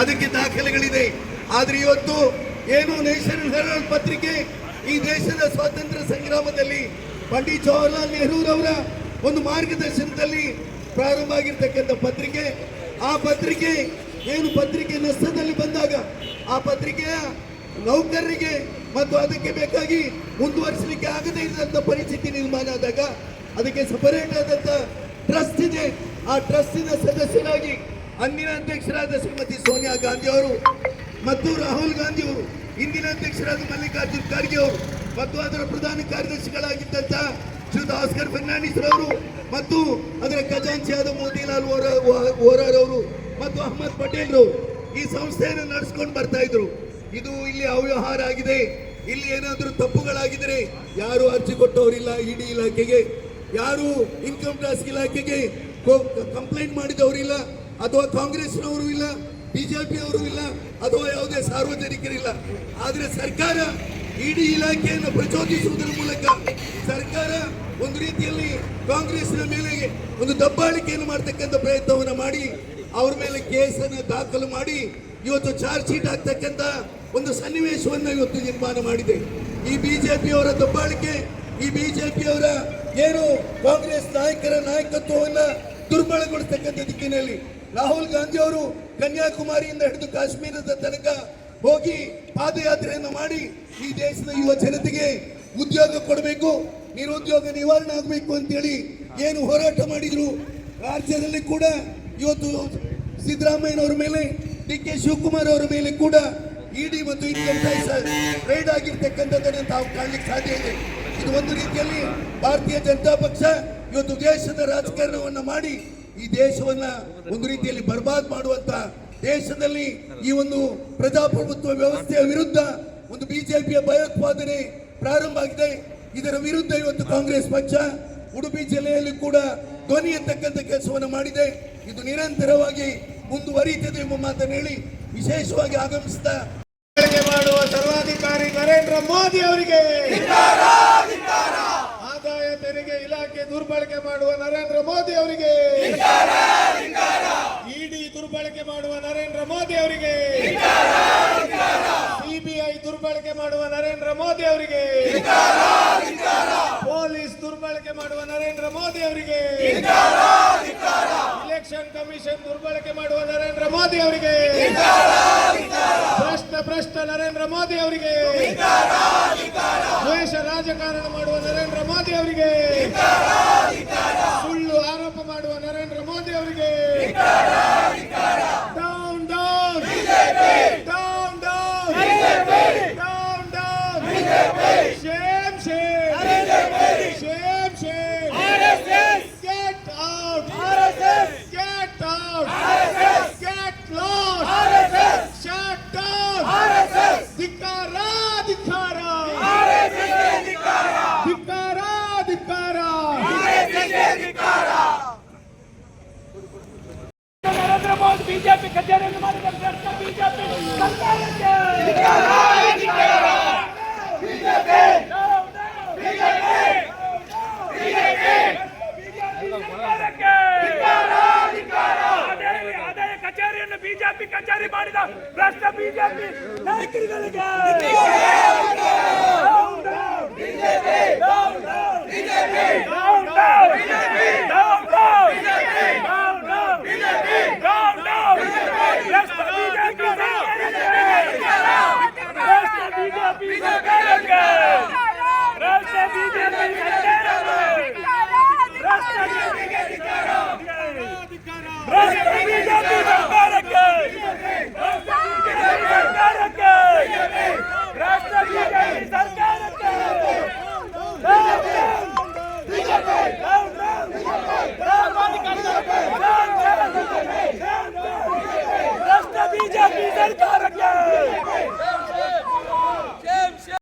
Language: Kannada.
ಅದಕ್ಕೆ ದಾಖಲೆಗಳಿದೆ. ಆದ್ರೆ ಇವತ್ತು ಏನು ನೇಷನಲ್ ಹೆರಾಲ್ಡ್ ಪತ್ರಿಕೆ ಈ ದೇಶದ ಸ್ವಾತಂತ್ರ್ಯ ಸಂಗ್ರಾಮದಲ್ಲಿ ಪಂಡಿತ್ ಜವಾಹರ್ಲಾಲ್ ನೆಹರೂರವರ ಒಂದು ಮಾರ್ಗದರ್ಶನದಲ್ಲಿ ಪ್ರಾರಂಭ ಆಗಿರ್ತಕ್ಕಂಥ ಪತ್ರಿಕೆ. ಆ ಪತ್ರಿಕೆ ಏನು ಪತ್ರಿಕೆ ನಷ್ಟದಲ್ಲಿ ಬಂದಾಗ ಆ ಪತ್ರಿಕೆಯ ನೌಕರರಿಗೆ ಮತ್ತು ಅದಕ್ಕೆ ಬೇಕಾಗಿ ಮುಂದುವರಿಸಲಿಕ್ಕೆ ಆಗದೇ ಇದ್ದಂಥ ಪರಿಸ್ಥಿತಿ ನಿರ್ಮಾಣ ಆದಾಗ ಅದಕ್ಕೆ ಸಪರೇಟ್ ಆದಂಥ ಟ್ರಸ್ಟ್ ಇದೆ. ಆ ಟ್ರಸ್ಟಿನ ಸದಸ್ಯರಾಗಿ ಅಂದಿನ ಅಧ್ಯಕ್ಷರಾದ ಶ್ರೀಮತಿ ಸೋನಿಯಾ ಗಾಂಧಿ ಅವರು ಮತ್ತು ರಾಹುಲ್ ಗಾಂಧಿ ಅವರು, ಇಂದಿನ ಅಧ್ಯಕ್ಷರಾದ ಮಲ್ಲಿಕಾರ್ಜುನ್ ಖರ್ಗೆ ಅವರು ಮತ್ತು ಅದರ ಪ್ರಧಾನ ಕಾರ್ಯದರ್ಶಿಗಳಾಗಿದ್ದಂತಹ ಶ್ರೀಯುತ ಆಸ್ಕರ್ ಫರ್ನಾಂಡಿಸ್ ರವರು ಮತ್ತು ಅದರ ಖಜಾಂಚಿಯಾದ ಮೋತಿಲಾಲ್ ಓರಾರ್ ಅವರು ಮತ್ತು ಅಹಮದ್ ಪಟೇಲ್ ರವರು ಈ ಸಂಸ್ಥೆಯನ್ನು ನಡೆಸ್ಕೊಂಡು ಬರ್ತಾ ಇದ್ರು. ಇದು ಇಲ್ಲಿ ಅವ್ಯವಹಾರ ಆಗಿದೆ. ಇಲ್ಲಿ ಏನಾದರೂ ತಪ್ಪುಗಳಾಗಿದ್ರೆ ಯಾರು ಅರ್ಜಿ ಕೊಟ್ಟವರಿಲ್ಲ, ಇಡಿ ಇಲಾಖೆಗೆ. ಯಾರು ಇನ್ಕಮ್ ಟ್ಯಾಕ್ಸ್ ಇಲಾಖೆಗೆ ಕಂಪ್ಲೇಂಟ್ ಮಾಡಿದವರಿಲ್ಲ. ಅಥವಾ ಕಾಂಗ್ರೆಸ್ನವರು ಇಲ್ಲ ಬಿಜೆಪಿ ಅವರು ಇಲ್ಲ, ಅಥವಾ ಯಾವುದೇ ಸಾರ್ವಜನಿಕರಿಲ್ಲ. ಆದ್ರೆ ಸರ್ಕಾರ ಇಡೀ ಇಲಾಖೆಯನ್ನು ಪ್ರಚೋದಿಸುವುದರ ಮೂಲಕ ಸರ್ಕಾರ ಒಂದು ರೀತಿಯಲ್ಲಿ ಕಾಂಗ್ರೆಸ್ನ ಮೇಲೆ ಒಂದು ದಬ್ಬಾಳಿಕೆಯನ್ನು ಮಾಡತಕ್ಕಂಥ ಪ್ರಯತ್ನವನ್ನು ಮಾಡಿ, ಅವ್ರ ಮೇಲೆ ಕೇಸನ್ನು ದಾಖಲು ಮಾಡಿ, ಇವತ್ತು ಚಾರ್ಜ್ ಶೀಟ್ ಆಗ್ತಕ್ಕಂಥ ಒಂದು ಸನ್ನಿವೇಶವನ್ನು ಇವತ್ತು ನಿರ್ಮಾಣ ಮಾಡಿದೆ. ಈ ಬಿಜೆಪಿಯವರ ದಬ್ಬಾಳಿಕೆ, ಈ ಬಿಜೆಪಿಯವರ ಏನು ಕಾಂಗ್ರೆಸ್ ನಾಯಕರ ನಾಯಕತ್ವವನ್ನು ದುರ್ಬಲಗೊಳಿಸ್ತಕ್ಕಂಥ ದಿಕ್ಕಿನಲ್ಲಿ ರಾಹುಲ್ ಗಾಂಧಿ ಅವರು ಕನ್ಯಾಕುಮಾರಿಯಿಂದ ಹಿಡಿದು ಕಾಶ್ಮೀರದ ತನಕ ಹೋಗಿ ಪಾದಯಾತ್ರೆಯನ್ನು ಮಾಡಿ ಈ ದೇಶದ ಯುವ ಜನತೆಗೆ ಉದ್ಯೋಗ ಕೊಡಬೇಕು, ನಿರುದ್ಯೋಗ ನಿವಾರಣೆ ಆಗಬೇಕು ಅಂತೇಳಿ ಏನು ಹೋರಾಟ ಮಾಡಿದ್ರು. ರಾಜ್ಯದಲ್ಲಿ ಕೂಡ ಇವತ್ತು ಸಿದ್ದರಾಮಯ್ಯನವರ ಮೇಲೆ ಡಿ ಕೆ ಶಿವಕುಮಾರ್ ಅವರ ಮೇಲೆ ಕೂಡ ಇಡಿ ಮತ್ತು ಇನ್ಕಮ್ ಟ್ಯಾಕ್ಸ್ ರೈಡ್ ಆಗಿರ್ತಕ್ಕಂಥದ್ದನ್ನು ತಾವು ಕಾಣಲಿಕ್ಕೆ ಸಾಧ್ಯ ಇದೆ. ಇದು ಒಂದು ರೀತಿಯಲ್ಲಿ ಭಾರತೀಯ ಜನತಾ ಪಕ್ಷ ಇವತ್ತು ದೇಶದ ರಾಜಕಾರಣವನ್ನು ಮಾಡಿ ಈ ದೇಶವನ್ನ ಒಂದು ರೀತಿಯಲ್ಲಿ ಬರ್ಬಾದ್ ಮಾಡುವಂತ ದೇಶದಲ್ಲಿ ಈ ಒಂದು ಪ್ರಜಾಪ್ರಭುತ್ವ ವ್ಯವಸ್ಥೆಯ ವಿರುದ್ಧ ಒಂದು ಬಿಜೆಪಿಯ ಭಯೋತ್ಪಾದನೆ ಪ್ರಾರಂಭ ಆಗಿದೆ. ಇದರ ವಿರುದ್ಧ ಇವತ್ತು ಕಾಂಗ್ರೆಸ್ ಪಕ್ಷ ಉಡುಪಿ ಜಿಲ್ಲೆಯಲ್ಲಿ ಕೂಡ ಧ್ವನಿ ಎತ್ತಕ್ಕಂಥ ಕೆಲಸವನ್ನು ಮಾಡಿದೆ. ಇದು ನಿರಂತರವಾಗಿ ಮುಂದುವರಿಯುತ್ತದೆ ಎಂಬ ಮಾತನ್ನು ಹೇಳಿ ವಿಶೇಷವಾಗಿ ಆಗಮಿಸಿದ ಮಾಡುವ ಸರ್ವಾಧಿಕಾರಿ ನರೇಂದ್ರ ಮೋದಿ ಅವರಿಗೆ. ಆದಾಯ ತೆರಿಗೆ ಇಲಾಖೆ ದುರ್ಬಳಕೆ ಮಾಡುವ ನರೇಂದ್ರ ಮೋದಿ ಅವರಿಗೆ ಇಡಿ ದುರ್ಬಳಕೆ ಮಾಡುವ ನರೇಂದ್ರ ಮೋದಿ ಅವರಿಗೆ ಸಿಬಿಐ ದುರ್ಬಳಕೆ ಮಾಡುವ ನರೇಂದ್ರ ಮೋದಿ ಅವರಿಗೆ. ಪೊಲೀಸ್ ದುರ್ಬಳಕೆ ಮಾಡುವ ನರೇಂದ್ರ ಮೋದಿ ಅವರಿಗೆ. ಇಲೆಕ್ಷನ್ ಕಮಿಷನ್ ದುರ್ಬಳಕೆ ಮಾಡುವ ನರೇಂದ್ರ ಮೋದಿ ಅವರಿಗೆ. ಭ್ರಷ್ಟ ಭ್ರಷ್ಟ ನರೇಂದ್ರ ಮೋದಿ ಅವರಿಗೆ. ದ್ವೇಷ ರಾಜಕಾರಣ ಮಾಡುವ ನರೇಂದ್ರ ಮೋದಿ ಅವರಿಗೆ. ಸುಳ್ಳು ಆರೋಪ ಮಾಡುವ ನರೇಂದ್ರ ಮೋದಿ ಅವರಿಗೆ. shame shame shame shame get out get out get last shut down ಧಿಕ್ಕಾರ ಧಿಕ್ಕಾರ ಧಿಕ್ಕಾರ ಧಿಕ್ಕಾರ ನರೇಂದ್ರ ಮೋದಿ ಬಿಜೆಪಿ ಕಚೇರಿಯನ್ನು ಮಾಡಿದ ಭ್ರಷ್ಟ ಬಿಜೆಪಿ ಸರ್ಕಾರಕ್ಕೆ ಆದಾಯ ಕಚೇರಿಯನ್ನು ಬಿಜೆಪಿ ಕಚೇರಿ ಮಾಡಿದ ಭ್ರಷ್ಟ ಬಿಜೆಪಿ ನಾಯಕರುಗಳಿಗೆ